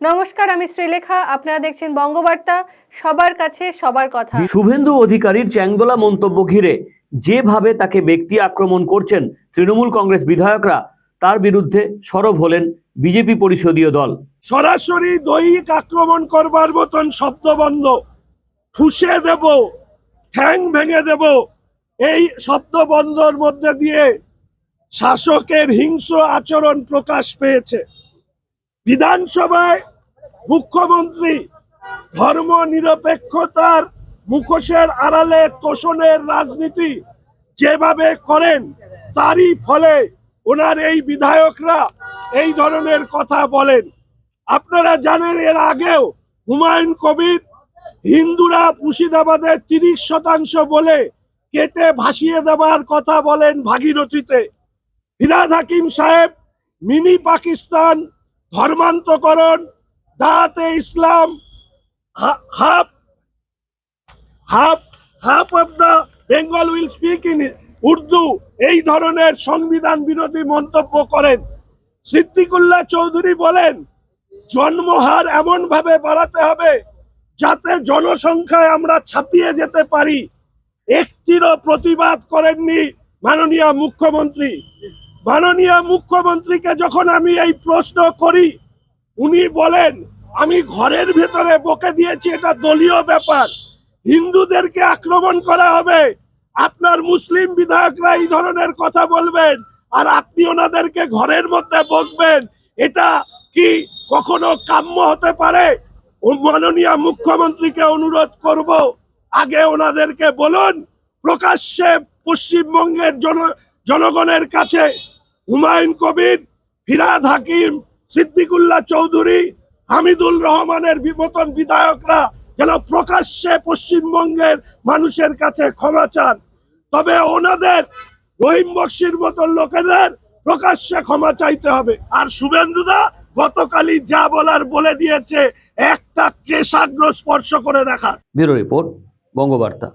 নমস্কার আমি শ্রীলেখা। আপনারা দেখছেন বঙ্গবার্তা। সবার কাছে সবার কথা। শুভেন্দু অধিকারীর চ্যাংদোলা মন্তব্য ঘিরে যেভাবে তাকে ব্যক্তি আক্রমণ করছেন তৃণমূল কংগ্রেস বিধায়করা তার বিরুদ্ধে সরব হলেন বিজেপি পরিষদীয় দল। সরাসরি দৈহিক আক্রমণ করবার মতন শব্দ বন্ধ। ঠুসে দেব ঠ্যাং ভেঙে দেব এই শব্দ বন্ধর মধ্যে দিয়ে শাসকের হিংস্র আচরণ প্রকাশ পেয়েছে। বিধানসভায় মুখ্যমন্ত্রী ধর্ম নিরপেক্ষতার মুখোশের আড়ালে তোষণের রাজনীতি যেভাবে করেন, তারই ফলে ওনার এই বিধায়করা এই ধরনের কথা বলেন। আপনারা জানেন, এর আগেও হুমায়ুন কবির হিন্দুরা মুর্শিদাবাদের তিরিশ শতাংশ বলে কেটে ভাসিয়ে দেওয়ার কথা বলেন ভাগীরথীতে। ফিরাদ হাকিম সাহেব, মিনি পাকিস্তান ধর্মান্তকরণ, দাঁতে ইসলাম half half half of the Bengal will speak in Urdu. এই ধরনের সংবিধান বিরোধী মন্তব্য করেন। সিদ্দিকুল্লাহ চৌধুরী বলেন জন্মহার এমন ভাবে বাড়াতে হবে যাতে জনসংখ্যায় আমরা ছাপিয়ে যেতে পারি। একটিরও প্রতিবাদ করেননি মাননীয় মুখ্যমন্ত্রী। মাননীয় মুখ্যমন্ত্রীকে যখন আমি এই প্রশ্ন করি, উনি বলেন, আমি ঘরের ভেতরে বকে দিয়েছি, এটা দলীয় ব্যাপার। হিন্দুদেরকে আক্রমণ করা হবে। আপনার মুসলিম বিধায়করা এই ধরনের কথা বলবেন আর আপনি ওনাদেরকে ঘরের মধ্যে বকবেন। এটা কি কখনো কাম্য হতে পারে? মাননীয় মুখ্যমন্ত্রীকে অনুরোধ করব, আগে ওনাদেরকে বলুন, প্রকাশ্যে পশ্চিমবঙ্গের জন, জনগণের কাছে হুমায়ুন কবির, ফিরাদ হাকিম, সিদ্দিকুল্লাহ চৌধুরী, হামিদুল রহমানের বিমতন বিধায়করা যেন প্রকাশ্যে পশ্চিমবঙ্গের মানুষের কাছে ক্ষমা চান। তবে ওনাদের রহিম বক্সির মতন লোকেদের প্রকাশ্যে ক্ষমা চাইতে হবে। আর শুভেন্দুদা গতকালই যা বলার বলে দিয়েছে, একটা কেশাগ্র স্পর্শ করে দেখা ব্যুরো রিপোর্ট, বঙ্গবার্তা।